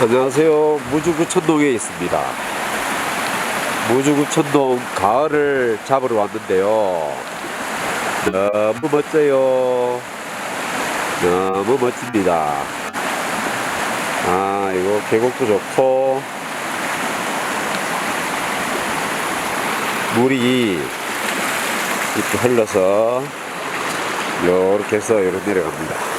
안녕하세요. 무주구천동에 있습니다. 무주구천동 가을을 잡으러 왔는데요. 너무 멋져요. 너무 멋집니다. 아, 이거 계곡도 좋고, 물이 이렇게 흘러서, 요렇게 해서 이렇게 내려갑니다.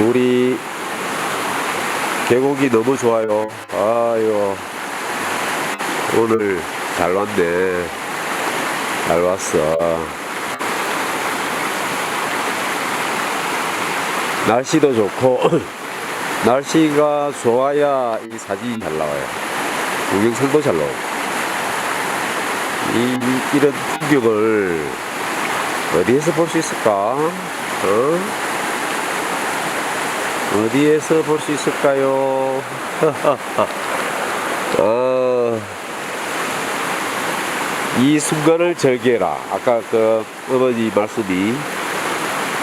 물이 계곡이 너무 좋아요. 아유 오늘 잘 왔네. 잘 왔어. 날씨도 좋고 날씨가 좋아야 이 사진이 잘 나와요. 동영상도 잘 나오고. 이, 이런 풍경을 어디에서 볼 수 있을까? 어? 어디에서 볼 수 있을까요? 어, 이 순간을 즐겨라. 아까 그 어머니 말씀이.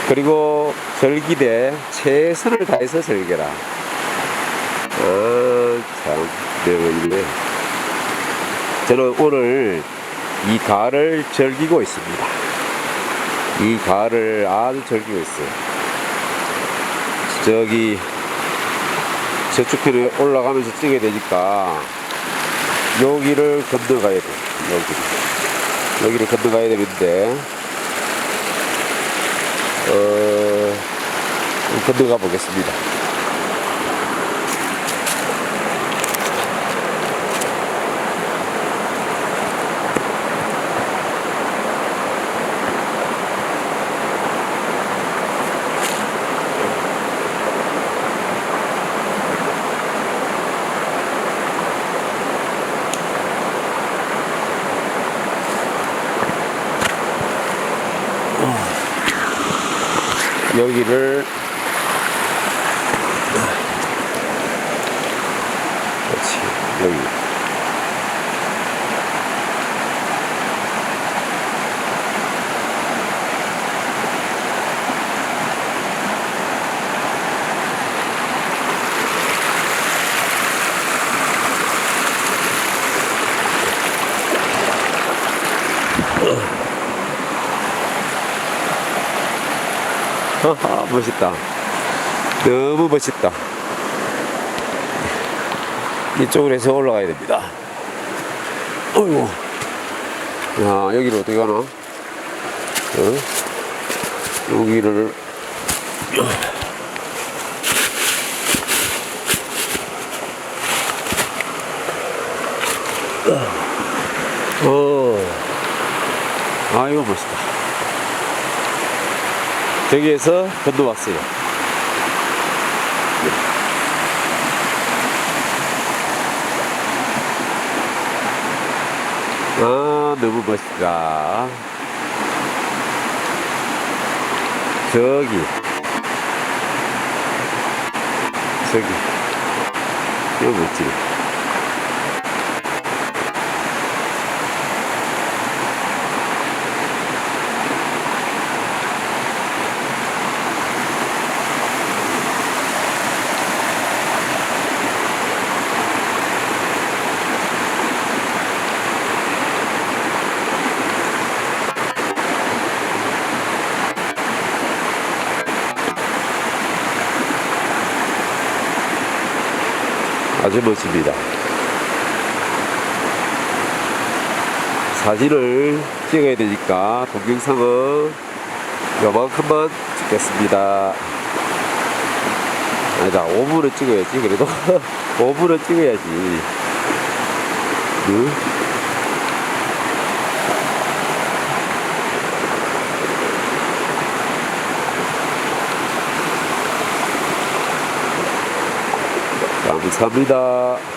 그리고 즐기되 최선을 다해서 즐겨라. 아, 참, 네, 저는 오늘 이 가을을 즐기고 있습니다. 이 가을을 아주 즐기고 있어요. 저기 편에 올라가면서 찍어야 되니까 여기를 건너가야 돼 여기 여기를 건너가야 되는데 어 건너가 보겠습니다 여기를 그렇지 여기 하하, 멋있다. 너무 멋있다. 이쪽으로 해서 올라가야 됩니다. 어이구. 야, 여기를 어떻게 가나? 어? 여기를. 어. 아, 이거 멋있다. 저기에서 건너왔어요. 아, 너무 멋있다. 저기. 저기. 이거 멋지 아주 멋집니다. 사진을 찍어야 되니까 동영상은 요만큼만 찍겠습니다. 아니다, 5분은 찍어야지, 그래도. 5분은 찍어야지. 응? 감사합니다.